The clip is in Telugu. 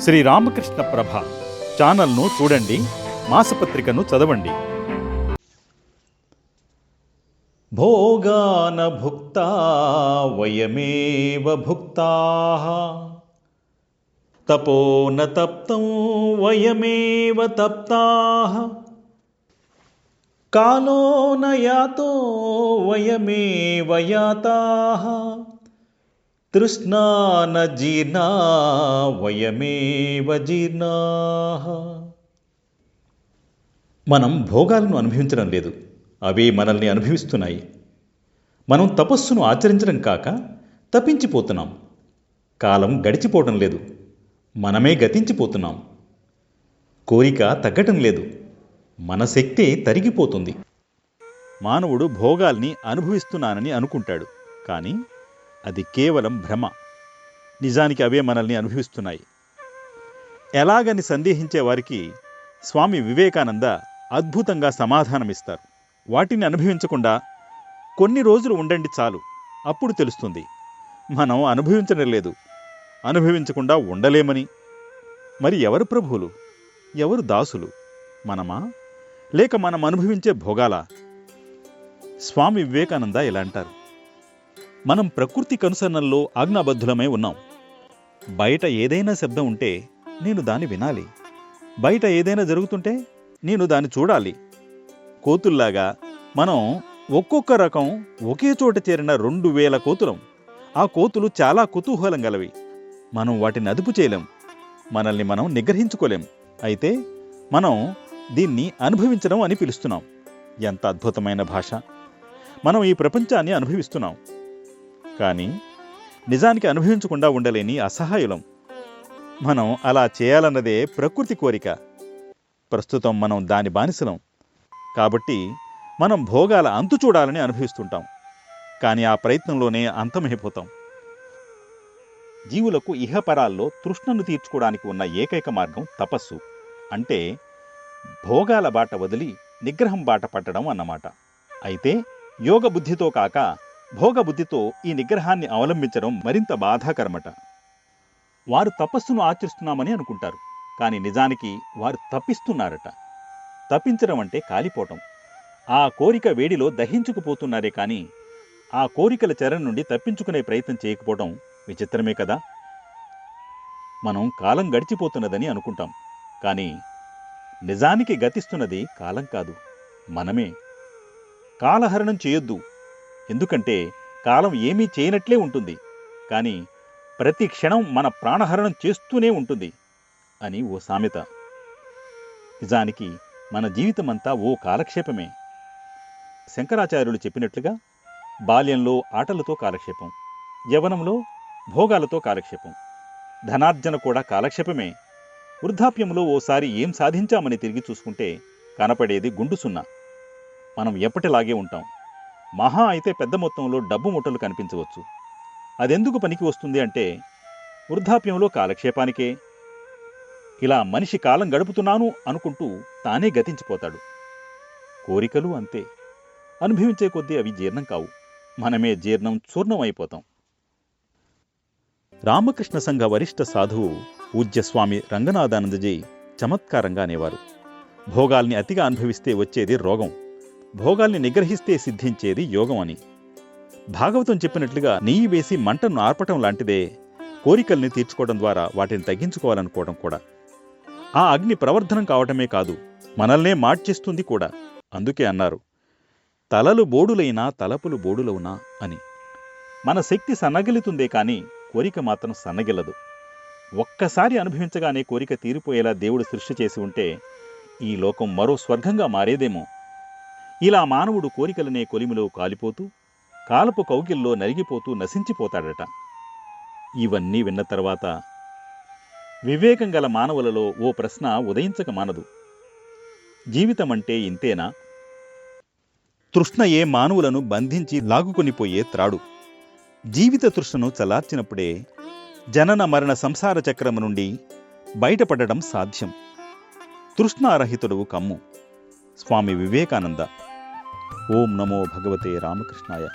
శ్రీ రామకృష్ణ ప్రభ ఛానల్ను చూడండి మాసపత్రికను చదవండి. భోగాన భుక్తా వయమేవ భుక్తా. తపోన తప్తం వయమేవ తప్తా. కాలో నయాతో యాతో వయమేవ యాతా. తృష్ణాన జీర్ణా వయమేవ జీర్ణా. మనం భోగాలను అనుభవించడం లేదు అవే మనల్ని అనుభవిస్తున్నాయి. మనం తపస్సును ఆచరించడం కాక తప్పించిపోతున్నాం కాలం గడిచిపోవటం లేదు మనమే గతించిపోతున్నాం. కోరిక తగ్గటం లేదు మన శక్తి తరిగిపోతుంది. మానవుడు భోగాల్ని అనుభవిస్తున్నానని అనుకుంటాడు కానీ అది కేవలం భ్రమ. నిజానికి అవే మనల్ని అనుభవిస్తున్నాయి. ఎలాగని సందేహించే వారికి స్వామి వివేకానంద అద్భుతంగా సమాధానమిస్తారు. వాటిని అనుభవించకుండా కొన్ని రోజులు ఉండండి చాలు అప్పుడు తెలుస్తుంది. మనం అనుభవించడం లేదు. అనుభవించకుండా ఉండలేమని. మరి ఎవరు ప్రభువులు? ఎవరు దాసులు? మనమా? లేక మనం అనుభవించే భోగాలా? స్వామి వివేకానంద ఇలా అంటారు. మనం ప్రకృతి కనుసరణల్లో ఆజ్ఞాబద్ధులమై ఉన్నాం. బయట ఏదైనా శబ్దం ఉంటే నేను దాన్ని వినాలి. బయట ఏదైనా జరుగుతుంటే నేను దాన్ని చూడాలి. కోతుల్లాగా మనం ఒక్కొక్క రకం ఒకే చోట చేరిన రెండు వేల కోతులం. ఆ కోతులు చాలా కుతూహలం గలవి. మనం వాటిని అదుపు చేయలేం. మనల్ని మనం నిగ్రహించుకోలేం. అయితే మనం దీన్ని అనుభవించడం అని పిలుస్తున్నాం. ఎంత అద్భుతమైన భాష. మనం ఈ ప్రపంచాన్ని అనుభవిస్తున్నాం. కానీ నిజానికి అనుభవించకుండా ఉండలేని అసహాయులం. మనం అలా చేయాలన్నదే ప్రకృతి కోరిక. ప్రస్తుతం మనం దాని బానిసలం. కాబట్టి మనం భోగాల అంతు చూడాలని అనుభవిస్తుంటాం. కానీ ఆ ప్రయత్నంలోనే అంతమైపోతాం. జీవులకు ఇహపరాల్లో తృష్ణను తీర్చుకోవడానికి ఉన్న ఏకైక మార్గం తపస్సు. అంటే భోగాల బాట వదిలి నిగ్రహం బాట పట్టడం అన్నమాట. అయితే యోగ బుద్ధితో కాక భోగ బుద్ధితో ఈ నిగ్రహాన్ని అవలంబించడం మరింత బాధాకరమట. వారు తపస్సును ఆచరిస్తున్నామని అనుకుంటారు కానీ నిజానికి వారు తప్పిస్తున్నారట. తప్పించడం అంటే కాలిపోవటం. ఆ కోరిక వేడిలో దహించుకుపోతున్నారే కానీ ఆ కోరికల చెర నుండి తప్పించుకునే ప్రయత్నం చేయకపోవడం విచిత్రమే కదా? మనం కాలం గడిచిపోతున్నదని అనుకుంటాం కానీ నిజానికి గతిస్తున్నది కాలం కాదు మనమే. కాలహరణం చేయొద్దు ఎందుకంటే కాలం ఏమీ చేయనట్లే ఉంటుంది. కానీ ప్రతి క్షణం మన ప్రాణహరణం చేస్తూనే ఉంటుంది అని ఓ సామెత. నిజానికి మన జీవితమంతా ఓ కాలక్షేపమే. శంకరాచార్యులు చెప్పినట్లుగా బాల్యంలో ఆటలతో కాలక్షేపం యవనంలో భోగాలతో కాలక్షేపం ధనార్జన కూడా కాలక్షేపమే. వృద్ధాప్యంలో ఓసారి ఏం సాధించామని తిరిగి చూసుకుంటే కనపడేది గుండు సున్నా. మనం ఎప్పటిలాగే ఉంటాం. మహా అయితే పెద్ద మొత్తంలో డబ్బు ముట్టలు కనిపించవచ్చు. అదెందుకు పనికి వస్తుంది అంటే వృద్ధాప్యంలో కాలక్షేపానికే. ఇలా మనిషి కాలం గడుపుతున్నాను అనుకుంటూ తానే గతించిపోతాడు. కోరికలు అంతే. అనుభవించే కొద్దీ అవి జీర్ణం కావు. మనమే జీర్ణం చూర్ణం అయిపోతాం రామకృష్ణ సంఘ వరిష్ఠ సాధువు పూజ్యస్వామి రంగనాథానందజీ చమత్కారంగా అనేవారు. భోగాల్ని అతిగా అనుభవిస్తే వచ్చేది రోగం. భోగాల్ని నిగ్రహిస్తే సిద్ధించేది యోగం అని భాగవతం చెప్పినట్లుగా నెయ్యి వేసి మంటను ఆర్పటం లాంటిదే. కోరికల్ని తీర్చుకోవడం ద్వారా వాటిని తగ్గించుకోవాలనుకోవడం కూడా. ఆ అగ్ని ప్రవర్ధనం కావటమే కాదు మనల్నే మార్చేస్తుంది కూడా. అందుకే అన్నారు తలలు బోడులైనా తలపులు బోడులవునా? అని. మన శక్తి సన్నగిలుతుందే కానీ కోరిక మాత్రం సన్నగిల్లదు. ఒక్కసారి అనుభవించగానే కోరిక తీరిపోయేలా దేవుడు సృష్టి చేసి ఉంటే ఈ లోకం మరో స్వర్గంగా మారేదేమో? ఇలా మానవుడు కోరికలనే కొలిమిలో కాలిపోతూ కాలపు కౌగిల్లో నలిగిపోతూ నశించిపోతాడట. ఇవన్నీ విన్న తర్వాత వివేకం గల మానవులలో ఓ ప్రశ్న ఉదయించక మానదు. జీవితమంటే ఇంతేనా? తృష్ణయే మానవులను బంధించి లాగుకొనిపోయే త్రాడు. జీవిత తృష్ణను చలార్చినప్పుడే జనన మరణ సంసార చక్రము నుండి బయటపడడం సాధ్యం. తృష్ణారహితుడు కమ్ము. స్వామి వివేకానంద ఓం నమో భగవతే రామకృష్ణాయ.